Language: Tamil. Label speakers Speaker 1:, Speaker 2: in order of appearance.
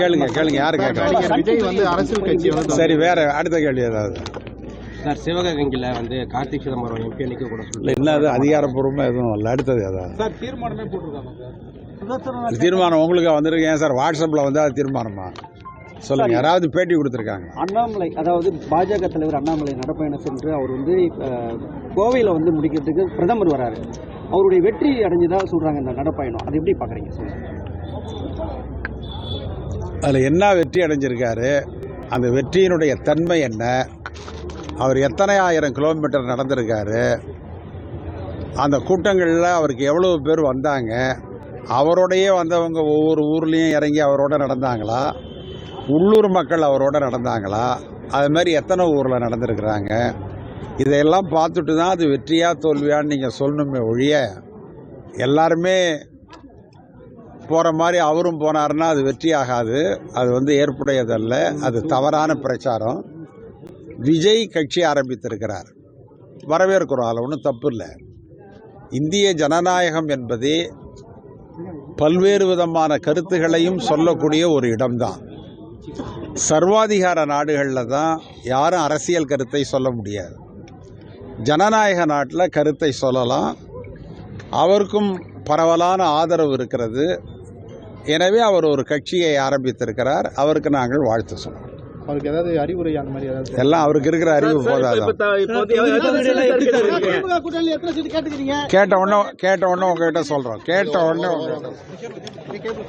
Speaker 1: கேளுங்க கேளுங்க யாரு கேட்கலாம்
Speaker 2: நடிகர் விஜய் வந்து அரசியல் கட்சி வந்து
Speaker 1: சரி வேற அடுத்த கேள்வி ஏதாவது?
Speaker 3: சார் சிவகங்கையில் வந்து கார்த்திக் சிதம்பரம் எம்பி அணிக்க கூட
Speaker 1: இல்லை என்ன அது? அதிகாரப்பூர்வமாக எதுவும் இல்லை அடுத்தது ஏதாவது?
Speaker 2: சார் தீர்மானமே போட்டிருக்காங்க சார்.
Speaker 1: தீர்மானம் உங்களுக்கு வந்திருக்கு? ஏன் சார் வாட்ஸ்அப்பில் வந்து அது தீர்மானமா? சொல்லுங்க யாராவது பேட்டி கொடுத்துருக்காங்க
Speaker 4: அண்ணாமலை அதாவது பாஜக தலைவர் அண்ணாமலை நடப்பயணம் சென்று அவர் வந்து கோவையில் வந்து முடிக்கிறதுக்கு பிரதமர் வராரு. அவருடைய வெற்றி அடைஞ்சதா சொல்றாங்க இந்த நடப்பயணம். அது எப்படி பாக்குறீங்க சொல்லுங்க.
Speaker 1: அதில் என்ன வெற்றி அடைஞ்சிருக்காரு? அந்த வெற்றியினுடைய தன்மை என்ன? அவர் எத்தனை ஆயிரம் கிலோமீட்டர் நடந்திருக்காரு? அந்த கூட்டங்களில் அவருக்கு எவ்வளவு பேர் வந்தாங்க? அவரோடையே வந்தவங்க ஒவ்வொரு ஊர்லேயும் இறங்கி அவரோட நடந்தாங்களா? உள்ளூர் மக்கள் அவரோட நடந்தாங்களா? அது மாதிரி எத்தனை ஊரில் நடந்திருக்கிறாங்க? இதையெல்லாம் பார்த்துட்டு தான் அது வெற்றியா தோல்வியான்னு நீங்கள் சொல்லணுமே ஒழிய எல்லாருமே போகிற மாதிரி அவரும் போனாருன்னா அது வெற்றி ஆகாது அது வந்து ஏற்புடையதல்ல. அது தவறான பிரச்சாரம். விஜய் கட்சி ஆரம்பித்திருக்கிறார். வரவேற்கிறோம். அதில் ஒன்றும் தப்பு இல்லை. இந்திய ஜனநாயகம் என்பதே பல்வேறு விதமான கருத்துகளையும் சொல்லக்கூடிய ஒரு இடம்தான். சர்வாதிகார நாடுகளில் தான் யாரும் அரசியல் கருத்தை சொல்ல முடியாது. ஜனநாயக நாட்டில் கருத்தை சொல்லலாம். அவருக்கும் பரவலான ஆதரவு இருக்கிறது. எனவே அவர் ஒரு கட்சியை ஆரம்பித்திருக்கிறார் அவருக்கு நாங்கள் வாழ்த்து சொல்றோம்
Speaker 2: அவருக்கு ஏதாவது அறிவுரை அந்த மாதிரி ஏதாவது
Speaker 1: எல்லாம் அவருக்கு இருக்கிற அறிவு போதாதான் கேட்ட உடனே கேட்ட உடனே உங்ககிட்ட சொல்றோம் கேட்ட உடனே உங்ககிட்ட